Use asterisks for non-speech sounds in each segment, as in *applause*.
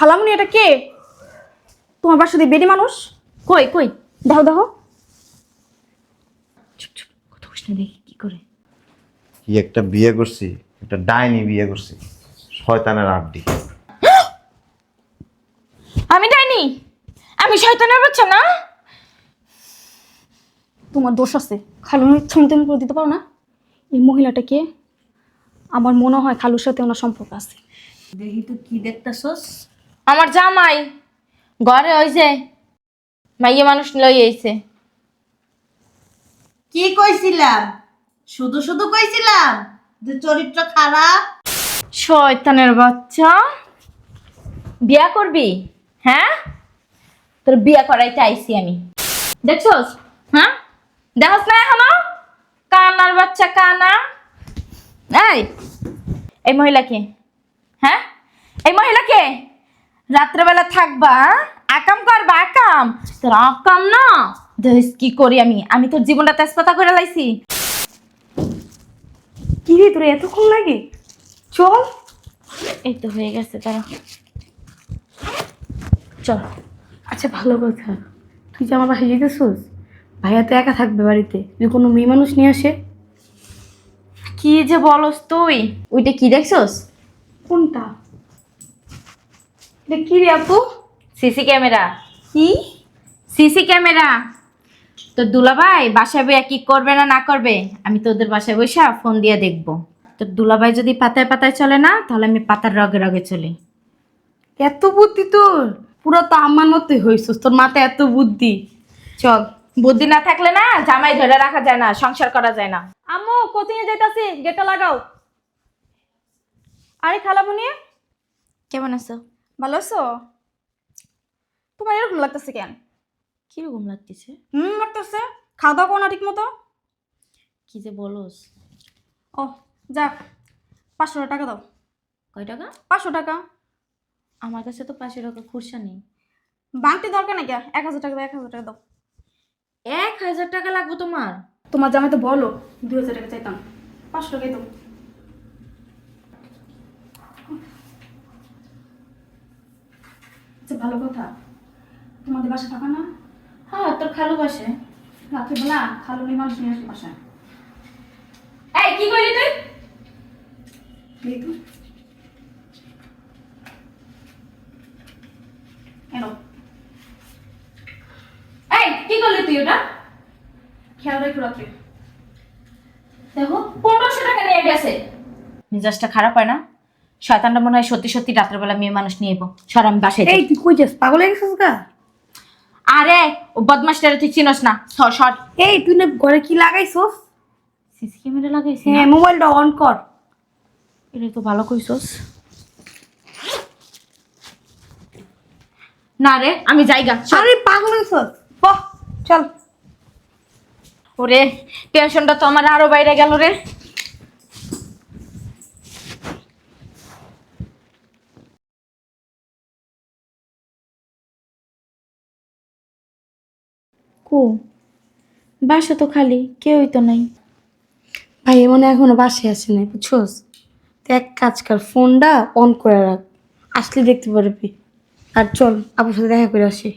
খালামুনি এটা কে? তোমার বাসা দিয়ে বেডি মানুষ? কই কই? দেখো দেখো চুপ চুপ কথা বলিস না দেখি কি করে? কি একটা বিয়ে করছি একটা ডাইনি বিয়ে করছি শয়তানের আড্ডি। আমি ডাইনি? আমি শয়তানের বাচ্চা না? তোমার দোষ আছে। মতো তুমি করে দিতে পারো না? এই মহিলাটা কে? আমার মনে হয় খালুর সাথে ওনার সম্পর্ক আছে। দেখি তো কি দেখতেছস? আমার জামাই ঘরে ওই যে মাইয়ে মানুষ লই আইছে। কি কইছিলাম? শুধু শুধু কইছিলাম যে চরিত্র খারাপ? শয়তানের বাচ্চা। বিয়া করবি? হ্যাঁ? তোর বিয়া করাইতে আইছি আমি। দেখছস? হ্যাঁ? দেখছ না এখনও? কানার বাচ্চা কানা। এই এই মহিলাকে হ্যাঁ? এই মহিলাকে রাত্রেবেলা থাকবা? আকাম করবা আকাম? তোর আকাম না? দেখিস কি করি আমি? আমি তোর জীবনটা তেজপাতা করে লাইছি। কি রে তোর এতক্ষণ লাগে? চল। এই তো হয়ে গেছে তারা চল। আচ্ছা ভালো কথা। তুই যে আমার বাসায় যেতেছিস ভাইয়া তো একা থাকবে বাড়িতে। যদি কোনো মেয়ে মানুষ নিয়ে আসে? কি যে বলস তুই? ওইটা কি দেখছস? কোনটা? কি রে আপু। CC camera. কি? CC camera. তোর দুলাভাই বাসায় বইয়া কি করবে না না করবে? আমি তোদের বাসায় বসে ফোন দিয়ে দেখব। তোর দুলাভাই যদি পাতায় পাতায় চলে না তাহলে আমি পাতার রগে রগে চলি। এত বুদ্ধি তোর? পুরো তো আমার মতোই হয়েছিস তোর মাথায় এত বুদ্ধি। চল। বুদ্ধি না থাকলে না জামাই ধরে রাখা যায় না সংসার করা যায় না। আম্মু কোচিংয়ে যাইতাছি গেটটা লাগাও। আরে খালামুনি কেমন আছো? ভালো আছো? তোমার এরকম লাগতেছে কেন? কীরকম লাগতেছে? হুম লাগতেছে। খাওয়া দাওয়া করো না ঠিক মতো কি যে বলস। ও যাক পাঁচশো টাকা দাও। কয় টাকা? পাঁচশো টাকা। আমার কাছে তো পাঁচশো টাকা খুরসা নেই। বাংটি দরকার নাকি? এক হাজার টাকা দাও এক হাজার টাকা দাও। এক হাজার টাকা লাগবে তোমার? তোমার জামাই তো বলো দুই হাজার টাকা চাইতাম। পাঁচশো টাকাই দাও। আচ্ছা ভালো কথা? তোমাদের বাসা থাকা না? হ্যাঁ তোর খালু বাসে। রাত্রিবেলা খালো নিয়ে মানুষ নিয়ে আসবে বাসায়। এই কি করলি তুই? এই কি করলি তুই ওটা? খেয়াল রেখো রাত্রে। দেখো পনেরোশো টাকা নিয়ে গেছে। মেজাজটা খারাপ হয় না? শয়তানটা মনে হয় সত্যি সত্যি রাত্রেবেলা মেয়ে মানুষ নিয়ে এবো। সর আমি বাসায় যাই। এই তুই কই যাস? পাগল হয়ে গেছিস গা? আরে ও বদমাসটারে তুই চিনস না। সর সর। এই তুই না ঘরে কি লাগাইছস? সিসি ক্যামেরা লাগাইছি হ্যাঁ মোবাইলটা অন কর। এটা তো ভালো কইছস। না রে আমি যাইগা। চল। আরে পাগল হয়েছস বাহ চল। ওরে টেনশনটা তো আমার আরও বাইরে গেল রে। কো? বাসা তো খালি কেউই তো নাই। ভাই মনে হয় এখনও বাসে আসে নাই বুঝছস? তুই এক কাজ কর ফোনটা অন করে রাখ। আসলে দেখতে পারবি। আর চল আপুর সাথে দেখা করে আসি।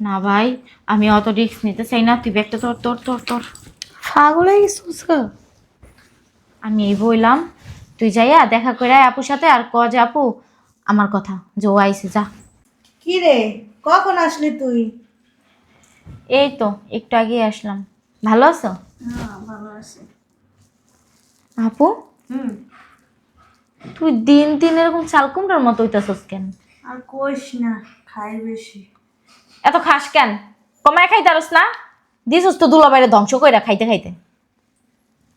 না ভাই আমি অত রিস্ক নিতে চাই না তুই ব্যাগটা তোর তোর তোর তোর পাগল হয়ে গেছিস আমি এই বললাম তুই যাইয়া দেখা করে আয় আপুর সাথে আর ক যে আপু? আমার কথা যে ও আইসে যা। কি রে? কখন আসলি তুই? এই তো একটু আগে আসলাম। ভালো আছো? হ্যাঁ ভালো আছে। আপু? হুম। তুই দিন দিন এরকম চালকুমটার মতো হইতাছস কেন? আর কইস না খাই বেশি। এত খাস কেন? কমায় খাইতে পারস না? দিছস তো দুলা বাইরে ধ্বংস কইরা খাইতে খাইতে।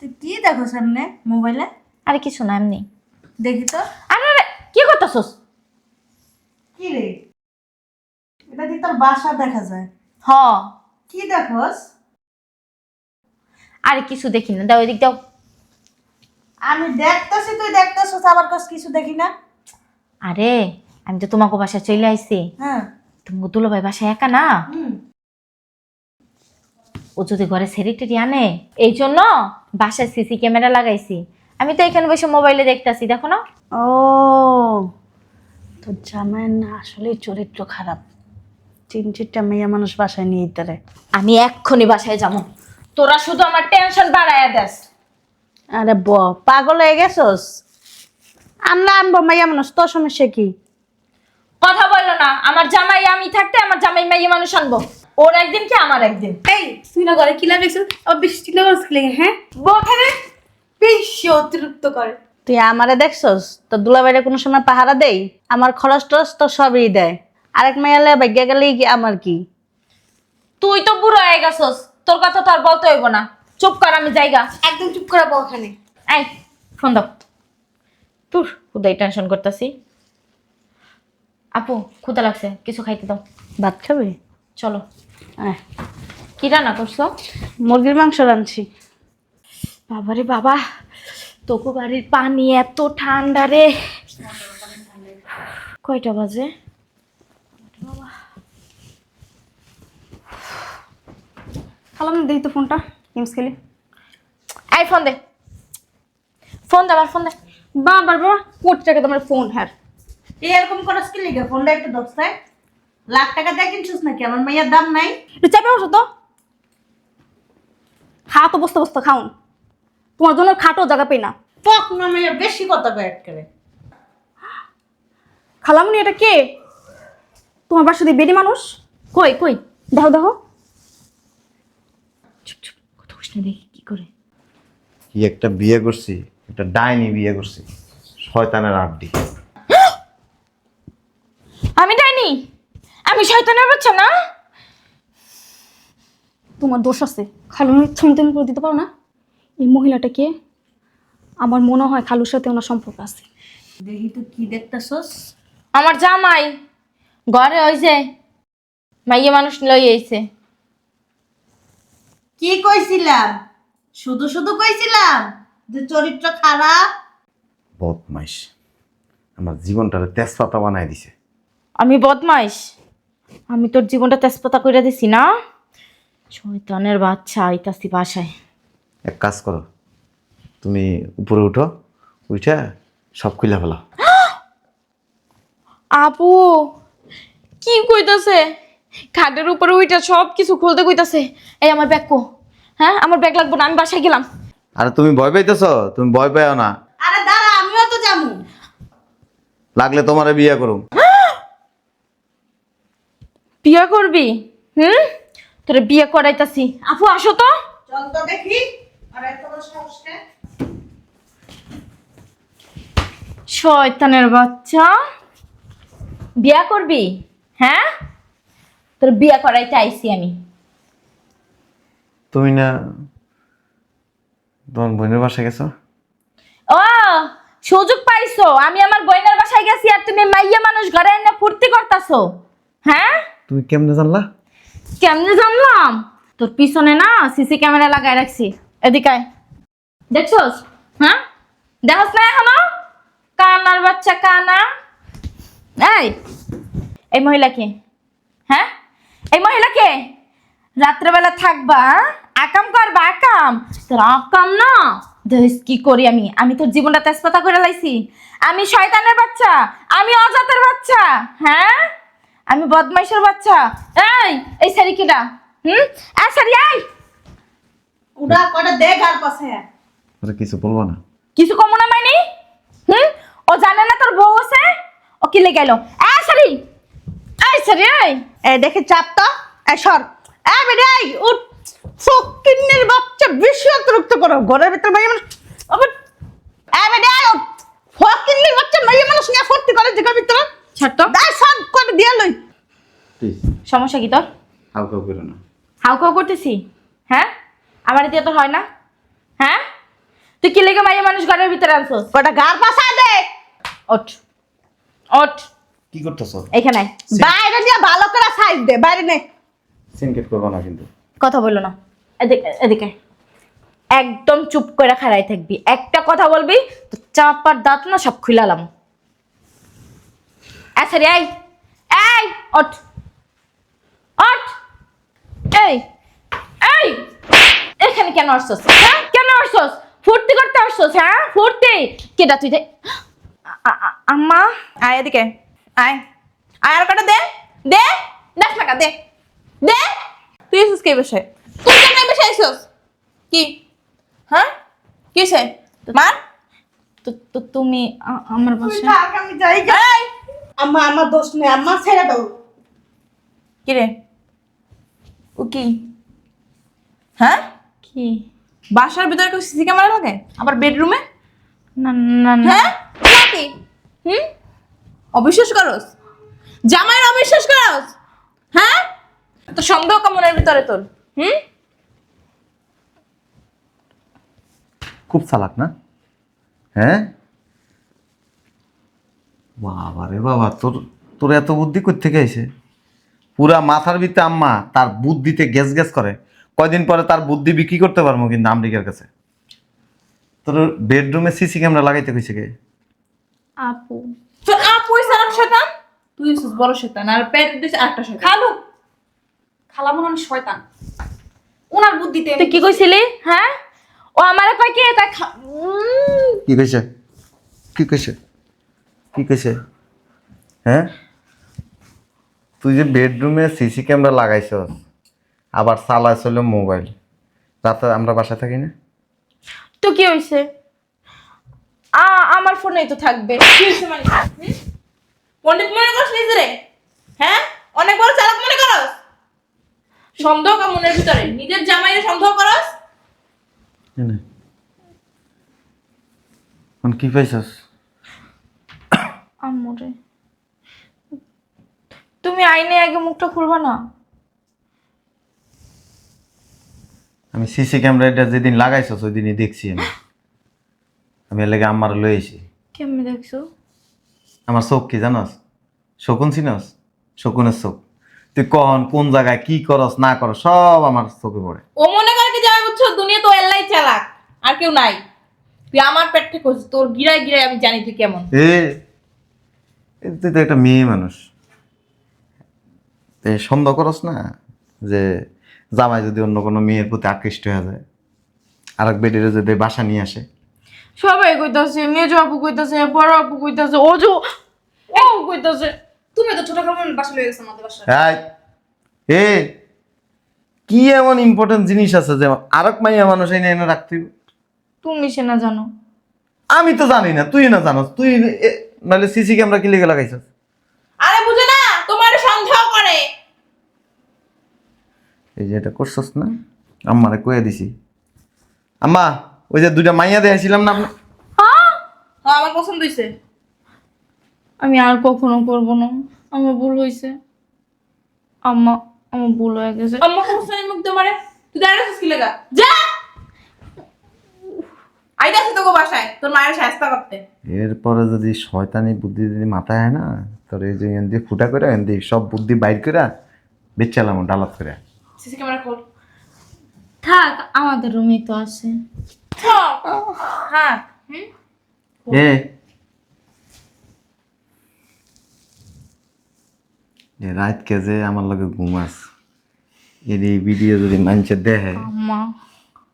তুই কি দেখো সামনে মোবাইলে? আরে কিছু না এমনি। দেখি তো। আরে আরে কি করতেছস? কি রে? এটা দিয়ে তোর বাসা দেখা যায়? হ। কি দেখোস? আরে কিছু দেখি না দাও এদিক দাও। আমি দেখতেছি তুই দেখতেছিস আবার কাছ কিছু দেখি না। আরে আমি তো তোমাকে বাসায় চলে আইছি। হ্যাঁ। তুমি দুলা ভাই বাসায় একা না? ও যদি ঘরে সেরিটেরি আনে এই জন্য বাসায় সিসি ক্যামেরা লাগাইছি। আমি তো এখানে বসে মোবাইলে দেখতাছি দেখো না। ও তোর জামাই না আসলে চরিত্র খারাপ। তিন চারটা মেয়ে মানুষ বাসায় নিয়ে তারে আমি এক্ষুনি বাসায় যাব। তোরা শুধু আমার টেনশন বাড়াইয়া দেস। আরে ব পাগল হয়ে গেছস? আনলা আনব মাইয়া মানুষ তোর সমস্যা কি? কথা বলল না আমার জামাই আমি থাকতে আমার জামাই মাইয়া মানুষ আনব। ওর একদিন কি আমার একদিন? এই তুই না ঘরে কিলা দেখছিস আবার বেশি চিন্তা করছিস কি লাগে, হ্যাঁ? বখানে বেশি অতিরিক্ত করে। তুই আমারে দেখছস? তোর দুলাবাইরে কোনো সময় পাহারা দেই আমার খরচ টরচ তো সবই দেয়। আরেক মেয়ালে ভাগ্য গেলেই কি আমার কি? তুই তো বুড়ো হয়ে গেছস তোর কথা তো আর বলতে হইব না। চুপ কর আমি জায়গা একদম চুপ করে ওখানে এই ফোন দাও। তোর খুদাই টেনশন করতেছি। আপু ক্ষুদা লাগছে কিছু খাইতে দাও। ভাত খাবে? চলো। আয়, কি রান্না করছ? মুরগির মাংস রাঁধছি। বাবারে বাবা তোকো বাড়ির পানি এত ঠান্ডা রে। কয়টা বাজে? খালাম দিই তো ফোনটা গেমস খেলি। এই ফোন দে। ফোন দে আমার ফোন দে। বাবার বাবা কোটি টাকা তোমার ফোন হ্যাঁ। এই এরকম করস কি লিগে? ফোনটা একটু দোস্তায় লাখ টাকা দিয়ে কিনছিস নাকি? আমার মাইয়ার দাম নাই। একটু চাপে বসো তো। খা তো বসতে বসতে খাউন তোমার জন্য খাটো জায়গা পেই না। পক না মাইয়া বেশি কথা কয় করে খালামুনি এটা কে? তোমার বাসা দিয়ে বেডি মানুষ? কই কই? দেখো দেখো কথা কইস না দেখি কি করে? কি একটা বিয়ে করছি একটা ডাইনি বিয়ে করছি শয়তানের আড্ডি। আমি ডাইনি? আমি শয়তানের বাচ্চা না? তোমার দোষ আছে। খালুনের ছবি তুমি করে দিতে পারো না? এই মহিলাটাকে আমার মনে হয় খালুর সাথে ওনার সম্পর্ক আছে। দেখি তো কি দেখতেছস? আমার জামাই ঘরে ওই যে মাইয়ে মানুষ লই আইছে কি কইছিলাম? শুধু শুধু কইছিলাম যে চরিত্র খারাপ? বদমাইশ। আমার জীবনটারে তেজপাতা বানায় দিছে। আমি বদমাইশ? আমি তোর জীবনটা তেজপাতা করে দিছি না? শয়তানের বাচ্চা আইতাছি বাসায়। এক কাজ করো তুমি উপরে উঠো উঠে সব খুলে ফেলো *gasps* আপু কি কইতাছে? খাটের উপরে উইটা সব কিছু খুলতে কইতাছে এই আমার ব্যাগ কো? হ্যাঁ আমার ব্যাগ লাগবে না আমি বাসায় গেলাম। আরে তুমি ভয় পাইতেছ? তুমি ভয় পাইও না। আরে দাঁড়া আমিও তো যাব। লাগলে তোমারে বিয়ে করুম। *gasps* বিয়ে করবি? হুম? তোরে বিয়ে করাইতাছি। আপু আসো তো। চল তো দেখি। আর এত বড় সাহসটা শয়তানের বাচ্চা। বিয়া করবি? হ্যাঁ? তোর বিয়া করাইতে আইছি আমি। তুমি না তোমার বোনের বাসায় গেছো? ও সুযোগ পাইছো। আমি আমার বোনের বাসায় গেছি আর তুমি মাইয়া মানুষ ঘরে এনে ফুর্তি করতাছো। হ্যাঁ? তুমি কেমনে জানলা? কেমনে জানলাম? তোর পিছনে না সিসি ক্যামেরা লাগাই রাখছি। এদিকে আয়। দেখছোস? হ্যাঁ? দেখছ না এখনও? কানার বাচ্চা কানা। এই এই মহিলাকে হ্যাঁ? এই মহিলাকে রাত্রেবেলা থাকবা? আকাম করবা আকাম তোর আকাম না দেখিস কি করি আমি? আমি তোর জীবনটা তেজপাতা করে লাইছি। আমি শয়তানের বাচ্চা আমি অজাতের বাচ্চা হ্যাঁ? আমি বদমাইশের বাচ্চা। এই এই শাড়ি কিটা হুম? এই শাড়ি এই! উড়া কটা দেখ আর পাশে। ওরা কিছু বলব না। কিছু কম না মাইনি। হুম? ও জানে না তোর বউ আছে? ও কি লেগে এলো এই শাড়ি! এই শাড়ি এ দেখে চাপ তো। এ সর। এ বেডাই উঠ। ফকিন্নের বাচ্চা বেশি অতিরিক্ত করো ঘরের ভিতর মাইয়া মানুষ আবার এ বেডাই উঠ। ফকিন্নের বাচ্চা মাইয়া মানুষ নিয়ে ফুর্তি করে জিগার ভিতরে। ছাড় তো। দাই সব করে দিয়া লই। প্লিজ। সমস্যা কি তোর? হাউ কাউ করো না। করতেছি? হ্যাঁ? আমার দিয়ে তোর হয় না। হ্যাঁ? তুই কি লেগে মাইয়া মানুষ ঘরের ভিতরে আনছোস? কটা গার পাশা দে। ওঠ। ওঠ। কি করতেছো? এখানে। বাইরে নিয়ে ভালো করে সাইজ দে বাইরে নে। সিনকেট করব না কিন্তু। কথা বলল না। এদিকে এদিকে। একদম চুপ করে খাড়াই থাকবি। একটা কথা বলবি তো চাপার দাঁত না সব খুলালাম আচ্ছা রে এই এই ওঠ। ওঠ। এই এই এখানে কেন আসছস? হ্যাঁ কেন আসছস? ফুর্তি করতে আসছস হ্যাঁ? ফুর্তি। কেটা তুই যে- আ- আ- আম্মা। আয় এদিকে। আয়। আয় আর কটা দে? দে? দশ টাকা দে। দে? তুই এসেছিস কে বসে? তুই কেন এই বসে আইসস? কি? হ্যাঁ? কি সে মার? তো তো তুমি আমার থাক, আমি যাই। গে। এই! আম্মা আমার দোষ নেই আম্মা ছেড়ে দাও। কি রে? ও কি? হ্যাঁ? কি? বাসার ভিতরে কেউ সিসি ক্যামেরা লাগে? আবার বেডরুমে না না না। হ্যাঁ? নাকি হুম? অবিশ্বাস করস? জামাইয়ের অবিশ্বাস করস? হ্যাঁ? তো সন্দেহ কামনের ভিতরে তোর? হুম? খুব চালাক না? হ্যাঁ? বাবা রে বাবা তোর তোর এত বুদ্ধি থেকে আইছে? পুরা মাথার ভিতরে আম্মা তার বুদ্ধিতে গ্যাস গ্যাস করে। কয়দিন পরে তার বুদ্ধি বিক্রি করতে পারব কিন্তু আমেরিকার কাছে। তোর বেডরুমে সিসি ক্যামেরা লাগাইতে কইছে কে? আপু। তোর আপু হইছে আর শয়তান? তুই হইছিস বড় শয়তান আর পেট দিছে আরেকটা শয়তান। খালু। খালা মনে হয় শয়তান। ওনার বুদ্ধিতে তুই কি কইছিলি? হ্যাঁ? ও আমারে কয় কি? খা- কি কইছে? কি কইছে? কি কইছে? হ্যাঁ? তুই যে বেডরুমে সিসি ক্যামেরা লাগাইছস আবার চালাইছ হলো মোবাইল। রাতে আমরা বাসায় থাকি না? তো কি হইছে? আ আমার ফোনেই তো থাকবে। কি মানে? পণ্ডিত মনে করছ নিজেরে হ্যাঁ? অনেক বড় চালাক মনে করস? সন্দেহ কামনের ভিতরে। নিজের জামাইরে সন্দেহ করস? এখন কি পাইছস? আম্মুরে তুমি আইনে আগে মুখটা খুলবা না? আমি সিসি ক্যামেরাটা যেদিন লাগাইছস ওই দিনই দেখছি আমি। আমি এর লেগে আমার লই আইছি। কেমনে দেখছ? আমার চোখ কি জানস? শকুন চিনস? শকুনের চোখ তুই কখন কোন জায়গায় কি করস না করস সব আমার চোখে পড়ে। ও মনে করে কি জামাই বুঝছ দুনিয়া তো এল্লাই চালাক আর কেউ নাই। তুই আমার পেট থেকে তোর গিরায় গিরায় আমি জানি তুই কেমন। এ এ তুই তো একটা মেয়ে মানুষ। সন্দেহ করস না যে জামাই যদি অন্য কোনো মেয়ের প্রতি আকৃষ্ট হয়ে যায় আর এক বেটিরে যদি বাসা নিয়ে আসে সবাই কইতাছে মেজো আপু কইতাছে বড় আপু কইতাছে ওজো ও কইতাছে। তুমি তো ছোট খালামুন বাসা লয়ে গেছো আমাদের বাসায়। এই, এ কি এমন ইম্পর্টেন্ট জিনিস আছে যে আরেক মাইয়া মানুষ এনে এনে রাখতে? তুমি সে না জানো। আমি তো জানি না তুই না জানোস তুই এ- নাহলে সিসি ক্যামেরা কি লেগে লাগাইছিস? আরে বুঝে না তোমার সন্দেহ করে। এই যে এটা করছস না? আম্মারে কয়ে দিছি। আম্মা ওই যে দুইটা মাইয়া দেখাইছিলাম না আপনি হ্যাঁ? আমার পছন্দ হইছে। আমি আর কখনো করব না। আমার ভুল হইছে। আম্মা আমার ভুল হয়ে গেছে। আম্মা হোসেন মুখ দে মারে। তুই দাঁড়িয়ে আছিস কি লাগা? যা! আইতা আছে তোকে বাসায়। তোর মায়ের শাস্তা করতে। এরপরে যদি শয়তানি বুদ্ধি যদি মাথায় হয় না তোর এই যে এন দিয়ে ফুটা করে এন দিয়ে সব বুদ্ধি বাইর করে বেচালাম ডালাত করে। সিসি ক্যামেরা খোল। থাক আমাদের রুমে তো আছে। হ্যাঁ রাত কে যে আমার লগে ঘুমাস এর এই ভিডিও যদি মানুষে দেখে আম্মা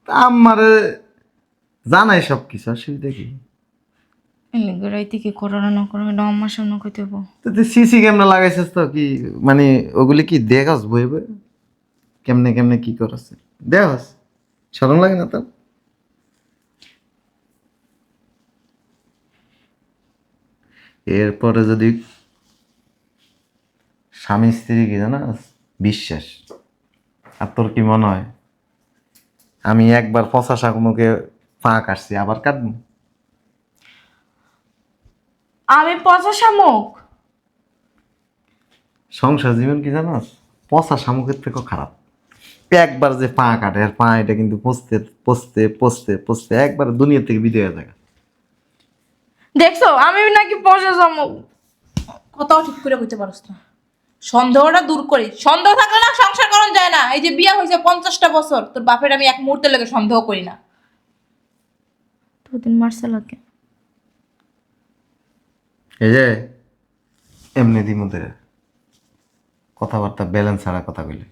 তা আমার জানাই সব কিছু অসুবিধা কি রাইতে কি করোনা না করো এটা আম্মার সামনে কইতে হব তো তুই সিসি ক্যামেরা লাগাইছিস তো কি মানে ওগুলি কি দেখাস বই বই কেমনে কেমনে কি করস দেখাস শরম লাগে না তোর এরপরে যদি স্বামী স্ত্রী কি জানাস বিশ্বাস। আর তোর কি মনে হয়? আমি একবার পচা শাক মুখে পা কাটছি আবার কাটবো? আমি পচা শামুক সংসার জীবন কি জানাস পচা শামুকের থেকেও খারাপ। একবার যে পা কাটে আর পা এটা কিন্তু পচতে পচতে পচতে পচতে একবার দুনিয়া থেকে বিদায় হয়ে যায়। দেখছ আমি নাকি পচা শামুক কথাও ঠিক করে কইতে পারছ না। সন্দেহটা দূর করি। সন্দেহ থাকলে না সংসার করা যায় না। এই যে বিয়ে হয়েছে পঞ্চাশটা বছর তোর বাপের আমি এক মুহূর্তে লেগে সন্দেহ করি না। দুদিন মারছে লাগে এই যে এমনি দিমতে কথাবার্তা ব্যালেন্স ছাড়া কথা কইলে।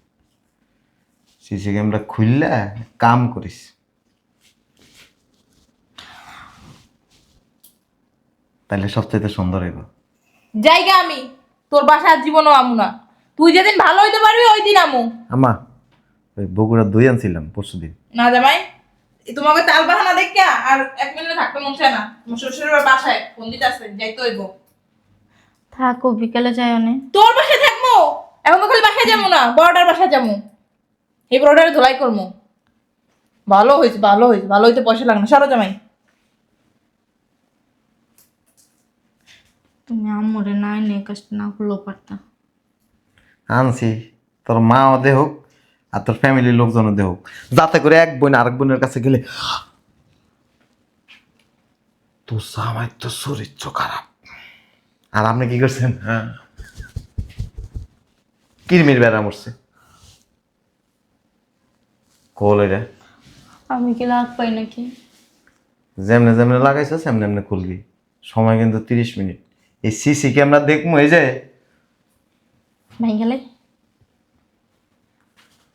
সিসি ক্যামেরা খুললে কাম করিস। তাহলে সবচাইতে সুন্দর হইব। জায়গা আমি তোর বাসায় আর জীবনও আমু না। তুই যেদিন ভালো হইতে পারবি ওই দিন আমু। আম্মা ওই বগুড়া দই আনছিলাম পরশু দিন না জামাই এই তোমাকে তাল বাহানা দেখে আর এক মিনিট থাকতে মন চায় না। তোমার শ্বশুরের বাসায় ফোন দিতে আসবে যাইতে হইব। থাকো বিকেলে যাই অনেক তোর বাসায় থাকব? এখন তো খালি বাসায় যাব না বড়টার বাসায় যাব। এই বড়টারে ধোলাই করব। ভালো হয়েছে ভালো হয়েছে ভালো হইতে পয়সা লাগে না। সরো জামাই। তুমি আম্মরে নাই নিয়ে কাজটা না করলেও পারতা। আনছি তোর মাও দে হোক আর তোর ফ্যামিলির লোকজনও দে হোক যাতে করে এক বোন আরেক বোনের কাছে গেলে তো জামাই তো চরিত্র খারাপ। আর আপনি কি করছেন? হ্যাঁ। কিরমির বেড়া মরছে। কোল এটা আমি কি লাগ পাই নাকি? যেমনে যেমনে লাগাইছো সেমনে এমনি খুলবি। সময় কিন্তু তিরিশ মিনিট। এই সিসি ক্যামেরা দেখব এই যে। ভাই গেলে?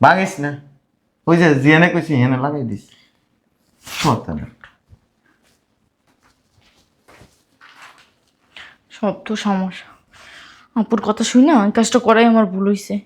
ভাঙিস না। ওই যে জিয়ানে কইছি হেনে লাগাই দিস। কথা না। সব তো সমস্যা। আপুর কথা শুই না কাজটা করাই আমার ভুল হয়েছে